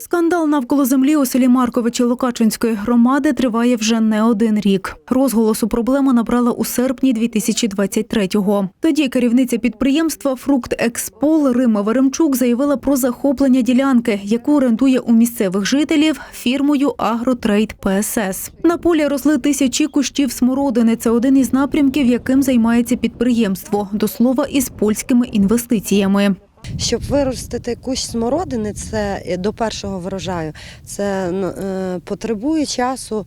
Скандал навколо землі у селі Марковичі Локачинської громади триває вже не один рік. Розголосу проблема набрала у серпні 2023-го. Тоді керівниця підприємства Фрукт Експол Рима Веремчук заявила про захоплення ділянки, яку орендує у місцевих жителів фірмою Агротрейд ПСС. На полі росли тисячі кущів смородини. Це один із напрямків, яким займається підприємство. До слова, із польськими інвестиціями. Щоб виростити кущ смородини, це е, до першого врожаю, це ну, е, потребує часу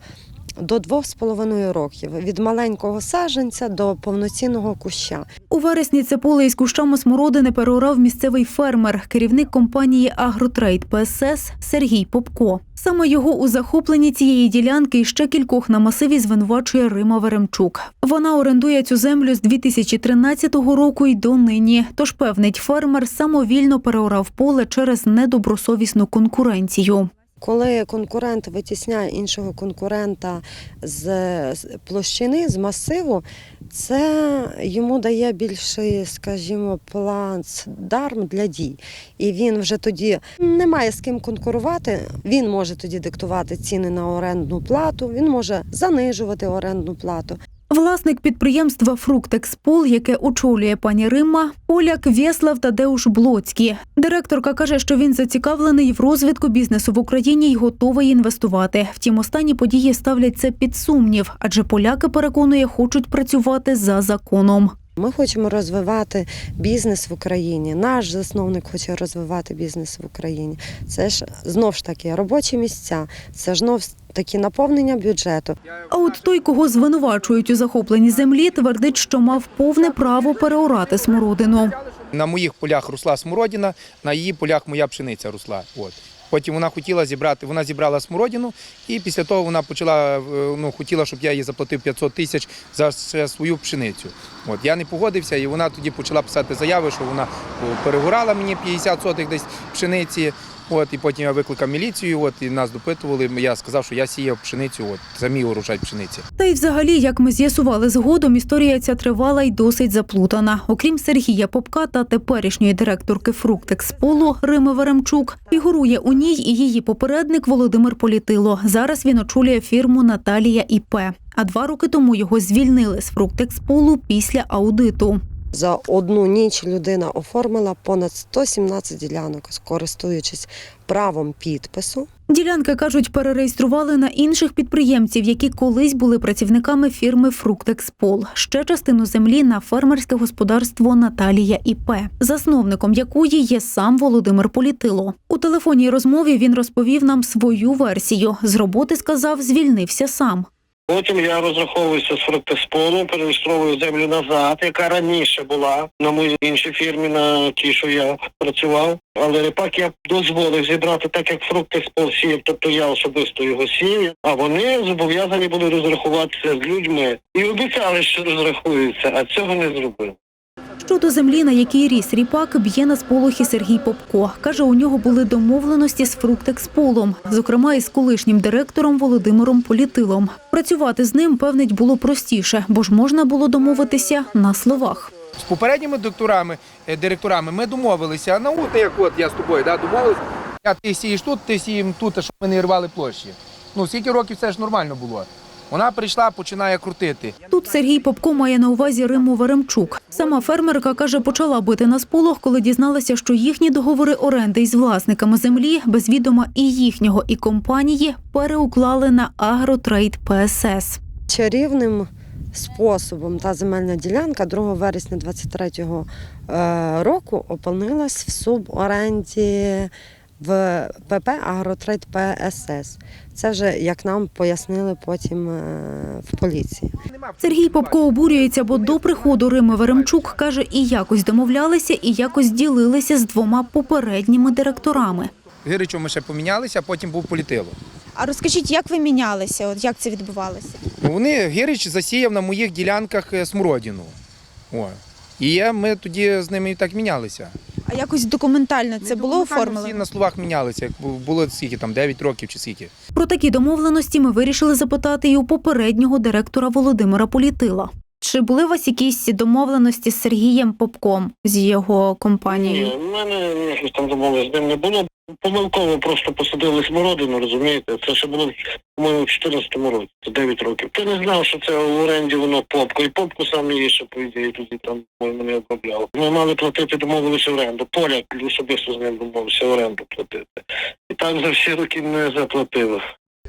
до двох з половиною років від маленького саджанця до повноцінного куща. У вересні це поле із кущами смородини переорав місцевий фермер, керівник компанії Агротрейд ПСС Сергій Попко. Саме його у захопленні цієї ділянки і ще кількох на масиві звинувачує Рима Веремчук. Вона орендує цю землю з 2013 року й до нині. Тож певнить фермер самовільно переорав поле через недобросовісну конкуренцію. Коли конкурент витісняє іншого конкурента з площини, з масиву, це йому дає більший, скажімо, плацдарм для дій. І він вже тоді не має з ким конкурувати. Він може тоді диктувати ціни на орендну плату, він може занижувати орендну плату. Власник підприємства Фруктекспол, яке очолює пані Римма, поляк Вєслав Тадеуш Блоцький. Директорка каже, що він зацікавлений в розвитку бізнесу в Україні і готовий інвестувати. Втім, останні події ставлять це під сумнів, адже поляки переконує, хочуть працювати за законом. Ми хочемо розвивати бізнес в Україні. Наш засновник хоче розвивати бізнес в Україні. Це ж знов ж таки робочі місця, це ж знов таки наповнення бюджету. А от той, кого звинувачують у захопленні землі, твердить, що мав повне право переорати смородину. На моїх полях росла смородина, на її полях моя пшениця росла. От. Потім вона хотіла зібрати, вона зібрала смородину, і після того вона почала, е, ну, хотіла, щоб я їй заплатив 500 тисяч за свою пшеницю. От. Я не погодився, і вона тоді почала писати заяви, що вона перегорала мені 50 сотих десь пшениці. От, і потім я викликав міліцію, от, і нас допитували. Я сказав, що я сіяв пшеницю, от, за мій урожай пшениці. Та й взагалі, як ми з'ясували згодом, історія ця тривала й досить заплутана. Окрім Сергія Попка та теперішньої директорки Фруктексполу Рими Веремчук, фігурує у ній і її попередник Володимир Політило. Зараз він очолює фірму Наталія ІП. А два роки тому його звільнили з Фруктексполу після аудиту. За одну ніч людина оформила понад 117 ділянок, користуючись правом підпису. Ділянки кажуть, перереєстрували на інших підприємців, які колись були працівниками фірми Фруктекспол. Ще частину землі на фермерське господарство Наталія ІП, засновником якої є сам Володимир Політило. У телефонній розмові він розповів нам свою версію. З роботи сказав, звільнився сам. Потім я розраховуюся з фруктисполу, перереєстровую землю назад, яка раніше була на моїй іншій фірмі, на тій, що я працював. Але репак я дозволив зібрати так, як фруктоспол сіяв, тобто я особисто його сіяв, а вони зобов'язані були розрахуватися з людьми і обіцяли, що розрахуються, а цього не зробили. Щодо землі, на якій ріс ріпак, б'є на сполохи Сергій Попко. Каже, у нього були домовленості з Фруктексполом, зокрема із колишнім директором Володимиром Політилом. Працювати з ним, певнить, було простіше, бо ж можна було домовитися на словах. З попередніми директорами, е, директорами ми домовилися. На от як от я з тобою да, домовилися. Я ти сієш тут, ти сієм тут, щоб ми не рвали площі. Ну, скільки років це ж нормально було. Вона прийшла, починає крутити. Тут Сергій Попко має на увазі Риму Веремчук. Сама фермерка каже, почала бити на сполох, коли дізналася, що їхні договори оренди із власниками землі без відома і їхнього, і компанії переуклали на Агротрейд ПСС. Чарівним способом та земельна ділянка 2 вересня 23-го е, року опинилась в суборенді в ПП Агротрейд ПСС. Це вже як нам пояснили потім е, в поліції. Сергій Попко обурюється, бо до приходу Рими Веремчук каже, і якось домовлялися, і якось ділилися з двома попередніми директорами. Гиричом ми ще помінялися, а потім був політило. А розкажіть, як ви мінялися? От як це відбувалося? Ну, Вони Гирич засіяв на моїх ділянках е, смородину. О. І я, ми тоді з ними і так мінялися. А якось документально це Ну, було документально оформлено? Всі на словах мінялися. як Було скільки там 9 років чи скільки. Про такі домовленості ми вирішили запитати і у попереднього директора Володимира Політила. Чи були у вас якісь домовленості з Сергієм Попком з його компанією? Ні, в мене ніяких там домовленостей з ним не було. Помилково просто посадили смородину, розумієте? Це ще було, по-моєму, в 14-му році, це 9 років. Ти не знав, що це в оренді воно попко. І попку сам її ще, по ідеї, тоді там, по-моєму, не обробляв. Ми мали платити, домовилися оренду. Поляк особисто з ним домовився оренду платити. І так за всі роки не заплатили.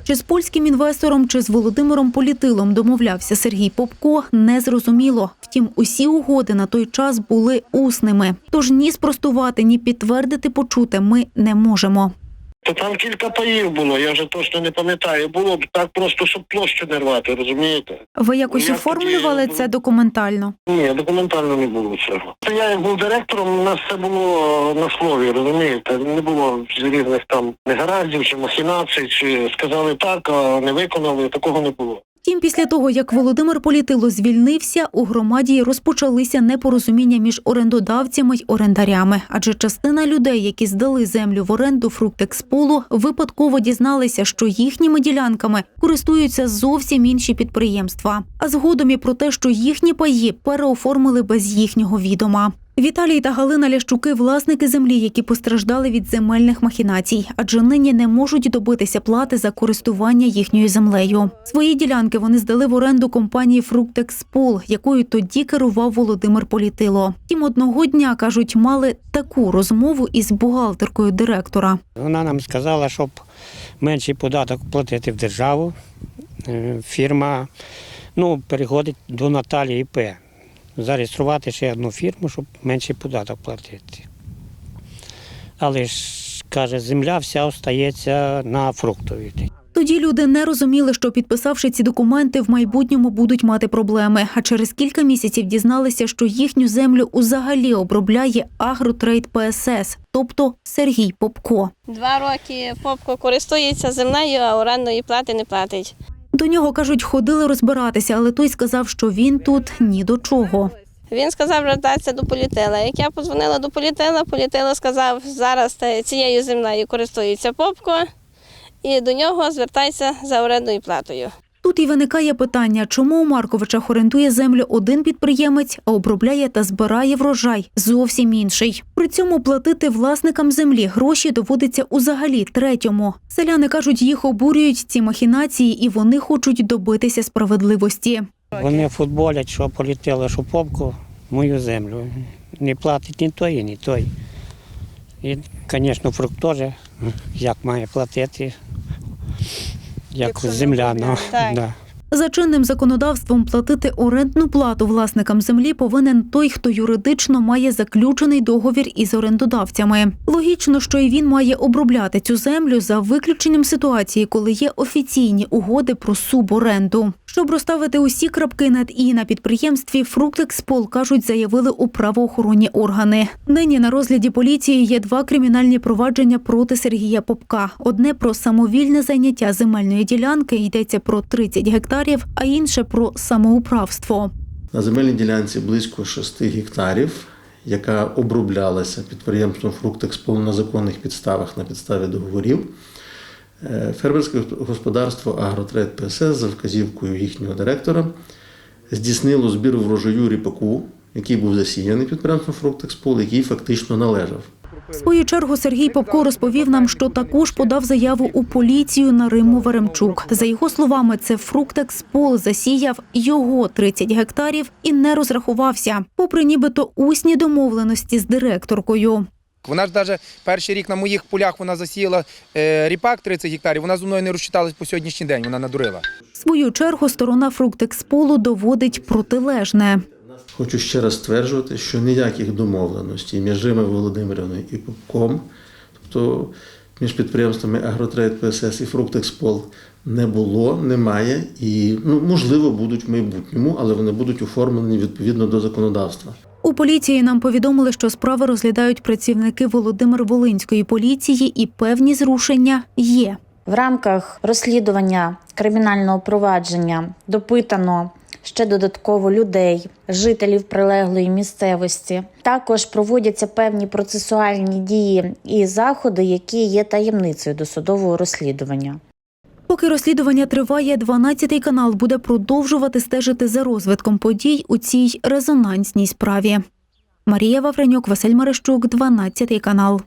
Чи з польським інвестором, чи з Володимиром Політилом домовлявся Сергій Попко, не зрозуміло. Втім, усі угоди на той час були усними. Тож ні спростувати, ні підтвердити почуте ми не можемо. То там кілька паїв було, я вже точно не пам'ятаю. Було б так просто, щоб площу не рвати, розумієте? Ви якось Я оформлювали тоді- це документально? Ні, документально не було цього. То я як був директором, у нас все було на слові, розумієте? Не було різних там негараздів чи махінацій, чи сказали так, а не виконали. Такого не було. Втім, після того, як Володимир Політило звільнився, у громаді розпочалися непорозуміння між орендодавцями й орендарями, адже частина людей, які здали землю в оренду фруктексполу, випадково дізналися, що їхніми ділянками користуються зовсім інші підприємства. А згодом і про те, що їхні паї переоформили без їхнього відома. Віталій та Галина Лящуки – власники землі, які постраждали від земельних махінацій, адже нині не можуть добитися плати за користування їхньою землею. Свої ділянки вони здали в оренду компанії «Фруктекспол», якою тоді керував Володимир Політило. Втім, одного дня, кажуть, мали таку розмову із бухгалтеркою директора. Вона нам сказала, щоб менший податок платити в державу. Е, Фірма ну, переходить до Наталії П. Зареєструвати ще одну фірму, щоб менший податок платити. Але ж, каже, земля вся остається на фруктовій. Тоді люди не розуміли, що підписавши ці документи, в майбутньому будуть мати проблеми. А через кілька місяців дізналися, що їхню землю взагалі обробляє Агротрейд ПСС, тобто Сергій Попко. Два роки попко користується землею, а орендної плати не платить. До нього кажуть, ходили розбиратися, але той сказав, що він тут ні до чого. Він сказав звертатися до політела. Як я подзвонила до політела, політела сказав, зараз цією землею користується попко, і до нього звертайся за орендною платою. Тут і виникає питання, чому у Марковичах орендує землю один підприємець, а обробляє та збирає врожай зовсім інший. При цьому платити власникам землі гроші доводиться узагалі третьому. Селяни кажуть, їх обурюють ці махінації, і вони хочуть добитися справедливості. Вони футболять, що полетіло, що мою землю. Не платить ні той, ні той. І, звісно, фрукт теж як має платити, як Якщо не земля. Ну, Так. да. За чинним законодавством платити орендну плату власникам землі повинен той, хто юридично має заключений договір із орендодавцями. Логічно, що і він має обробляти цю землю за виключенням ситуації, коли є офіційні угоди про суборенду. Щоб розставити усі крапки над і на підприємстві, Фруктекспол кажуть, заявили у правоохоронні органи. Нині на розгляді поліції є два кримінальні провадження проти Сергія Попка. Одне про самовільне зайняття земельної ділянки йдеться про 30 гектарів, а інше про самоуправство. На земельній ділянці близько 6 гектарів, яка оброблялася підприємством «Фруктекспол» на законних підставах на підставі договорів. Е, Фермерське господарство «Агротрейд ПСС» за вказівкою їхнього директора здійснило збір врожаю ріпаку, який був засіяний підприємством «Фруктекспол», який фактично належав. В свою чергу Сергій Попко розповів нам, що також подав заяву у поліцію на Риму Веремчук. За його словами, це Фруктекспол засіяв його 30 гектарів і не розрахувався, попри нібито усні домовленості з директоркою. Вона ж навіть перший рік на моїх полях вона засіяла е, ріпак 30 гектарів. Вона зі мною не розчиталась по сьогоднішній день. Вона надурила. В свою чергу сторона Фруктексполу доводить протилежне. Хочу ще раз стверджувати, що ніяких домовленостей між Римою Володимирівною і Попком, тобто між підприємствами Агротрейд ПСС і Фруктекспол не було, немає і ну, можливо будуть в майбутньому, але вони будуть оформлені відповідно до законодавства. У поліції нам повідомили, що справи розглядають працівники Володимир Волинської поліції і певні зрушення є. В рамках розслідування кримінального провадження допитано ще додатково людей, жителів прилеглої місцевості. Також проводяться певні процесуальні дії і заходи, які є таємницею досудового розслідування. Поки розслідування триває, 12-й канал буде продовжувати стежити за розвитком подій у цій резонансній справі. Марія Вавренюк, Василь Марищук, 12-й канал.